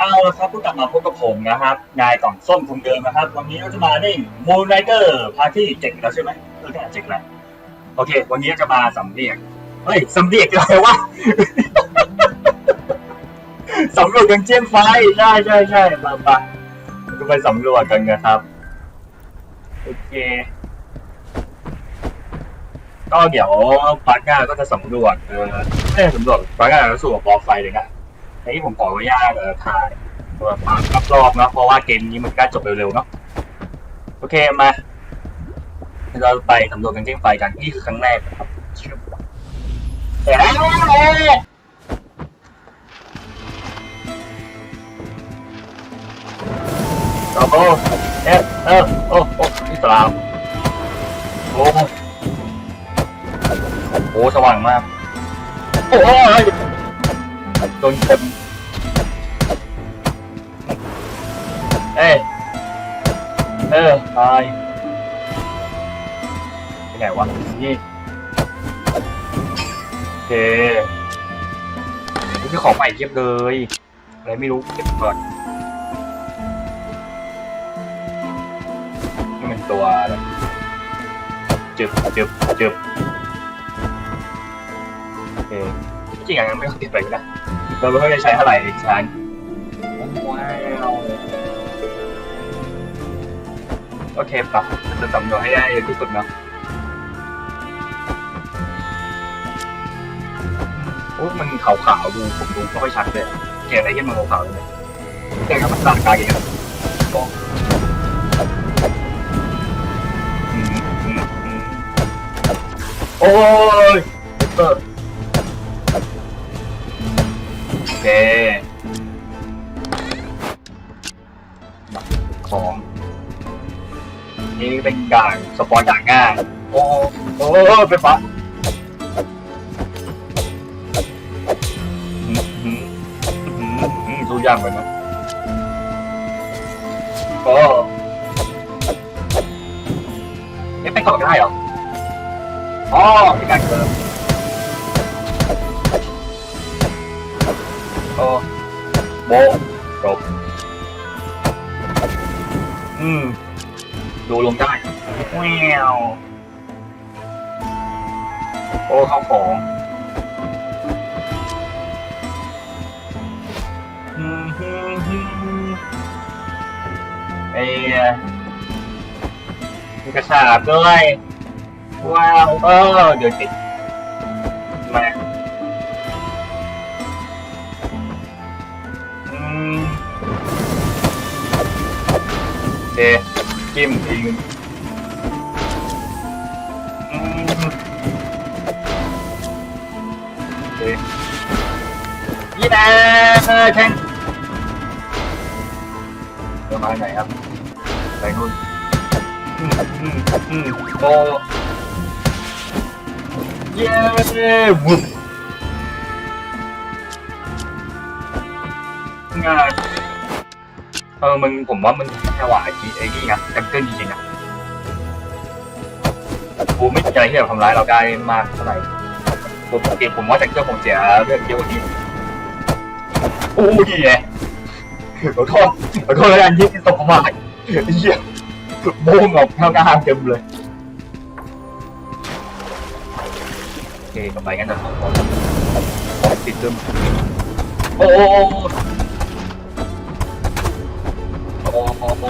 เอาละครับผู้กลับมาพบกับผมนะครับ นายกล่องส้มคงเดิมนะครับ วันนี้เราจะมาเล่นมูนไรเดอร์พาร์ที่เจ็ดแล้วใช่ไหมเออแค่เจ็ดแล้วโอเค วันนี้จะมาสำเรียกเฮ้ยสำเรียกอะไรวะสำรวจกันเจียนไฟใช่ใช่ใช่มาปะก็ไปสำรวจกันนะครับ โอเค ก็เดี๋ยวปาร์ก้าก็จะสำรวจเออไม่สำรวจปาร์ก้าจะสู่กับบอลไฟเลยนะ ไอ้ที่ผมขออนุญาตถ่ายตัวปากรอบๆนะเพราะว่าเกมนี้มันใกล้จบเร็วๆเนาะโอเคมา เราไปสำรวจกันเจียนไฟกันนี่คือครั้งแรกครับชื่อเอ๊ะโอ้โหเอ๊ะเออโอ้โอ้นี่สลามโอ้โหโอ้สว่างมาก โอ้ย โดนเข็มเอ้ยเออตายเป็นไงวะนี่โอเคนี่ของใหม่เทียบเลยอะไรไม่รู้เก็บก่อนนี่มันตัวอะไรจึบจึบจึบโอเคจริงๆยังไม่ต้องเก็บไปก็ได้ เราไม่ค่อยได้ใช้เท่าไหร่ใช้ว้าวโอเคปะจะสำรวจให้ได้ที่สุดเนาะโอ้มันขาวๆดูผมดูไม่ค่อยชัดเลยเห็นอะไรที่มันขาวๆเลยแต่กับมันต่างกันย่างเงี้ยก็โอ้ยเออ โอเคของนี่เป็นการสปอยอย่างง่ายโอ้โอ้ไปฟ้าอืมอืมอืมอืมดูยากไปนะโอ้เอ๊ะไปต่อได้เหรออ๋อมีการเกิด โบะจบอืม ดูลงได้แววโอ้เข้าของ อืมฮึมฮึมไอ้มีกระสาบด้วย ว้าว เออ เดี๋ยวติด จิ้มทิ้งอืมโอเคยี่แดแทงเดี๋ยวมาไหนครับไปนู่นอืมอืมอืมโอเย้วุ้บง่าย เออมันผมว่ามันแค่ว่าไอ้ที่ไอ้นี่ไงแอมเกิลจริงๆอะกูไม่ใจที่จะทำร้ายเราได้มากเท่าไหร่ผมเกมผมว่าจ็คเกอร์ผมเสียเรื่องเยอะกว่านี้โอ้ยแย่ขอโทษขอโทษแล้วกันที่ตกมาไอ้เหี้ยโบ้งออกเท่ากระห้างเต็มเลยโอเคกลับไปงั้นนะติดเริ่มโอ้ โอ้โห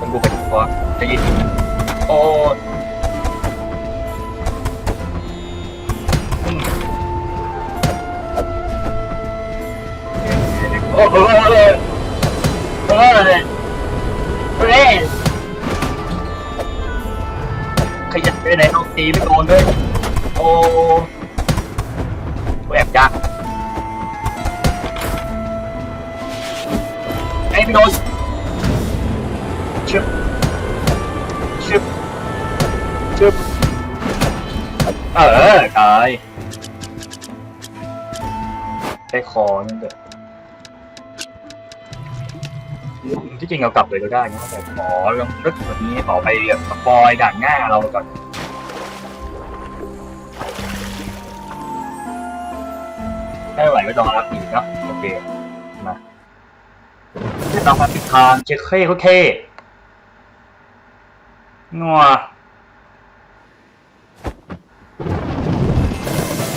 มันบุกูเป็นพอจะยินโอ้อืมโอ้โหเฮ้ยเฮ้ยเฮ้ยขยับไปไหนต้องตีไม่โดนด้วยโอ้ พี่โดนชึบชึบชึบเออตายใช้คอนั่นเถอะที่จริงเรากลับเลยก็ได้นะแต่ขอลองนึกแบบนี้ขอไปแบบสปอยด่านหน้าเราก่อนไม่ไหวไว้รอรับอีกเนาะโอเค มาเรามาปิดทางเช็คเค้โอเคนัว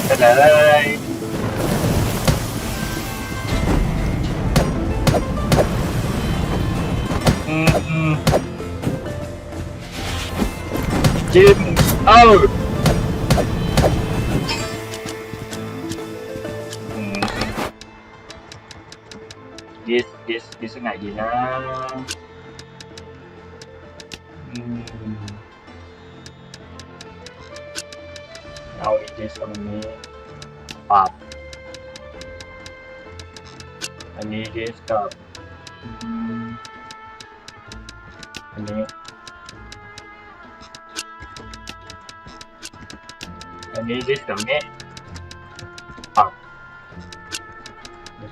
ไปเลยอืมอืมจิ้มเอ้า ดิสดิสดิสไหนดีนะอืมเอาอีดิสต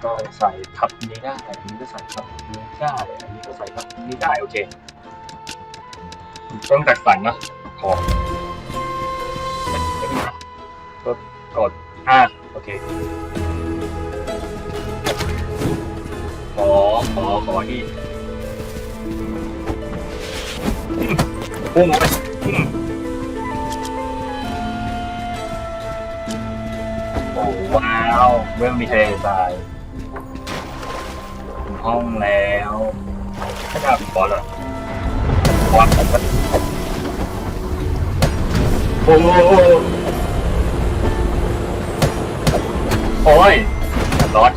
ก็ใส่ทับนี้ได้ อันนี้ก็ใส่ทับนี้ได้ อันนี้ก็ใส่ทับนี้ได้ โอเค ต้องจัดสรรนะของไม่มีนะก็กดอ่าโอเค ขอ ขอ ขอนี่พุ่งไปโอ้ว้าวเรื่องมีเททราย ห้องแล้วไม่น่าบอสเหรอวางผมก็โอ้โหโอ้ยร้อน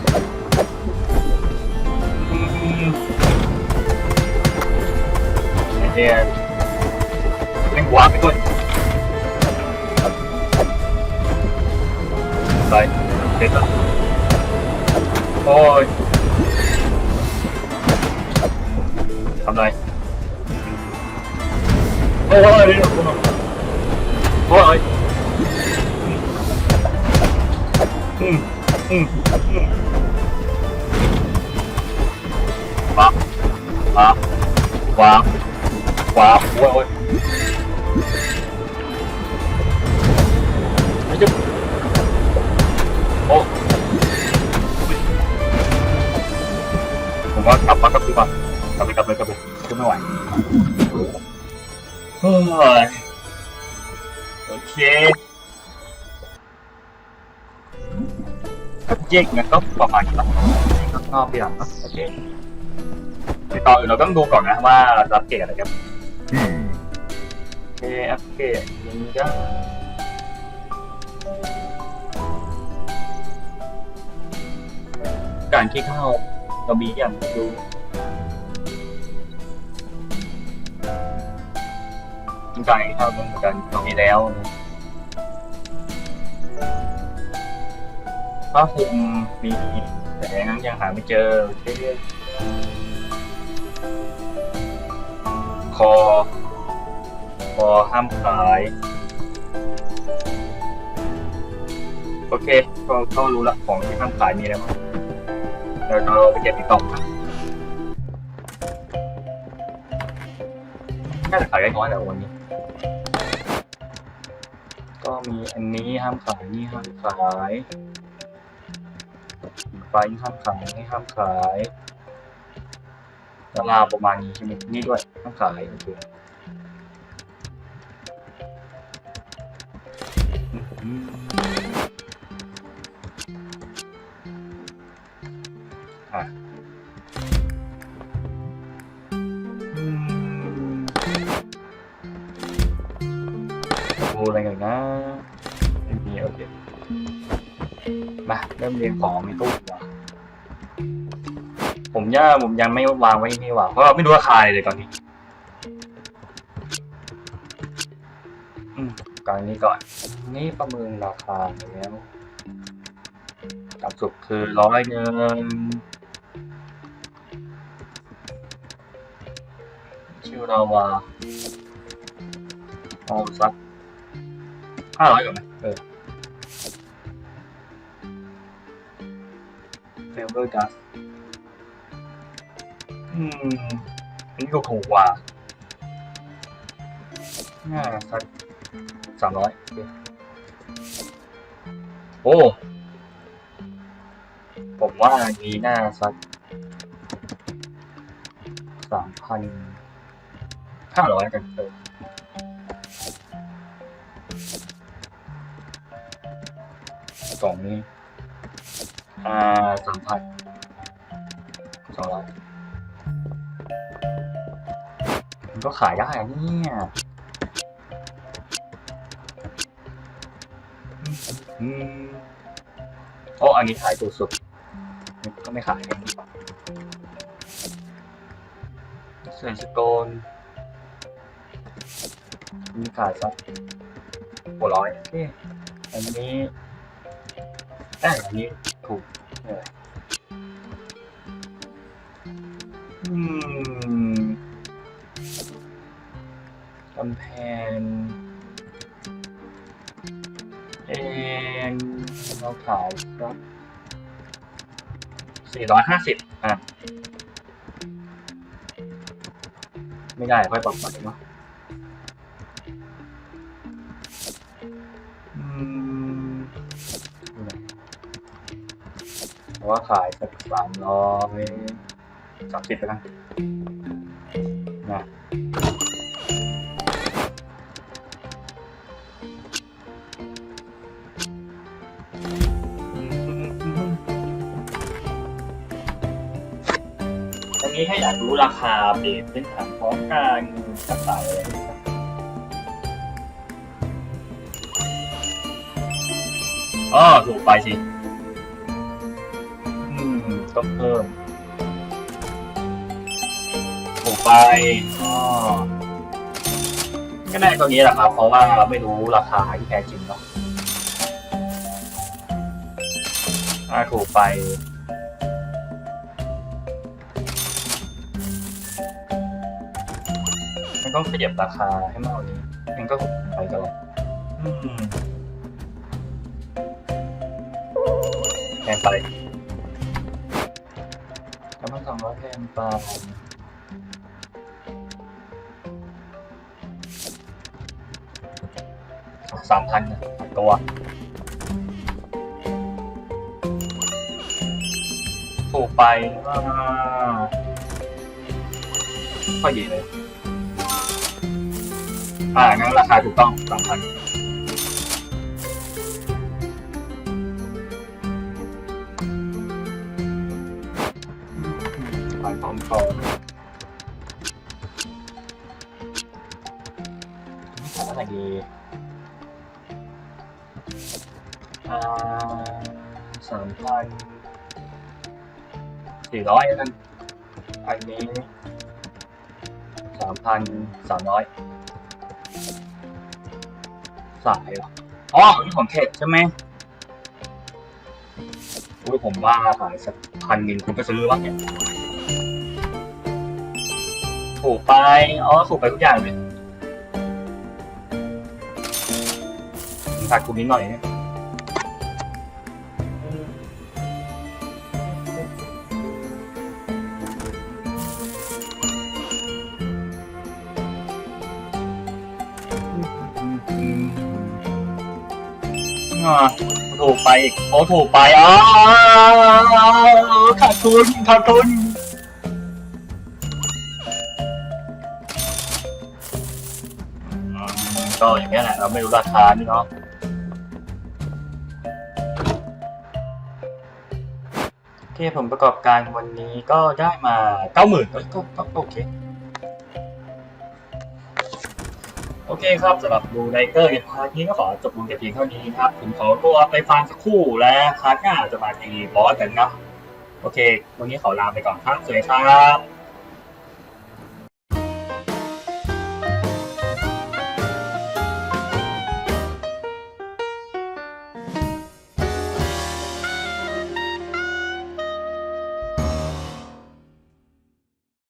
ไอเนี่ยเล่นวางไปก่อนไปเด็ดละโอ้ย ทำไรโอ้ยเดี๋ยวโอ้ยอืมอืมอืมว้าวว้าวว้าวว้าวโอ้ยโอ้ยไม่จะโอ้ผมว่ากลับมากลับดีกว่าก ลับไปกลับไปกลับไปขึ้นไม่ไหวเฮ้ยโอเคแยกงั้นก็ประมาณนี้เนาะนอกพี่หลังเนาะโอเคในต่ออื่นเราต้องดูก่อนนะว่าเราจะอัปเกรดอะไรครับโอเคอัปเกรดยิงก็การที่เข้าเรามีอย่างดู การที่เขาต้องเหมือนกันเรามีแล้วนะผ้าคุมมีแต่นั้นยังหาไม่เจอเช่คอ คอห้ามขาย โอเคก็ก็รู้ละของที่ห้ามขายมีอะไรบ้างเดี๋ยวเราไปเก็บอีกกล่องนะ น่าจะขายได้น้อยแต่วันนี้ ก็มีอันนี้ห้ามขายนี่ห้ามขายไฟห้ามขายนี่ห้ามขายราคาประมาณนี้ใช่ไหมนี่ด้วยห้ามขายโอเค อะไรกันนะไม่มีโอเคมาเริ่มเรียงของในตู้ผมย่าผมยังไม่วางไว้นี่หว่าเพราะเราไม่รู้ราคาเลยตอนนี้อืมการนี้ก่อน นี่ประเมินราคาแล้วต่ำสุดคือร้อยเงินชื่อเราว่าเอาสัก ห้าร้อยก่อนไหมเออเฟลเวอร์ดัสอืมอันนี้ก็ถูกกว่าน่าสักสามร้อยโอเคโอ้ผมว่าอันนี้น่าสักสามพันห้าร้อยกันเถอะกล่องนี้ อ่าสามพันสองร้อยมันก็ขายได้เนี่ยอืมโอ้อันนี้ขายถูกสุด ก็ไม่ขายเซนสโตนมีขายสักหัวร้อยอันนี้ อ้ยอันนี้ถูกเนี่ยอืมกำแพงเองเราขายสักสี่ร้อยห้าสิบอะ ไม่ได้ค่อยปรับใหม่เนาะ ว่าขายสักสามร้อยสามสิบไปนะนะอันนี้ถ้าอยากรู้ราคาเบสเป็นถังพร้อมการต่างเลยอ๋อถูกไปสิ อืมต้องเพิ่มถูกไปอ๋อก็ได้ตัวนี้แหละครับ เพราะว่าเราไม่รู้ราคาที่แท้จริงเนาะอ่าถูกไปมันต้องขยับราคาให้มากกว่านี้มันก็ถูกไปตลอดอืมแพงไป แล้วมันสองร้อยแพงไปสามพันนะตัวถูกไปอ่าค่อยดีเลย อ่างั้นราคาถูกต้องสามพัน ขายพร้ออะไรดีสามพันสี่ร้อยแล้วกันอันนี้สามพันสามร้อยสายเหรออ๋อนี่ของเทปใช่ไหมอุ้ยผมว่าขายสักพันหนึ่งคุณก็ซื้อวะเนี่ย ถูกไป อ๋อถูกไปทุกอย่างเลยขาดทุนนิดหน่อยเนี่ยอ่าถูกไปอีกโอ้ถูกไปอ๋อขาดทุนขาดทุน อย่างเงี้ยแหละเราไม่รู้ราคานี่เนาะโอเคผมประกอบการวันนี้ก็ได้มาเก้าหมื่นก็ก็โอเคโอเคครับสำหรับดูไนเกอร์ในพาร์ทนี้ก็ขอจบลงแต่เพียงเท่านี้ครับผมขอตัวไปฟาร์มสักครู่และพาร์ทหน้าจะมาตีบอสกันเนาะโอเค วันนี้ขอลาไปก่อนครับสวัสดีครับ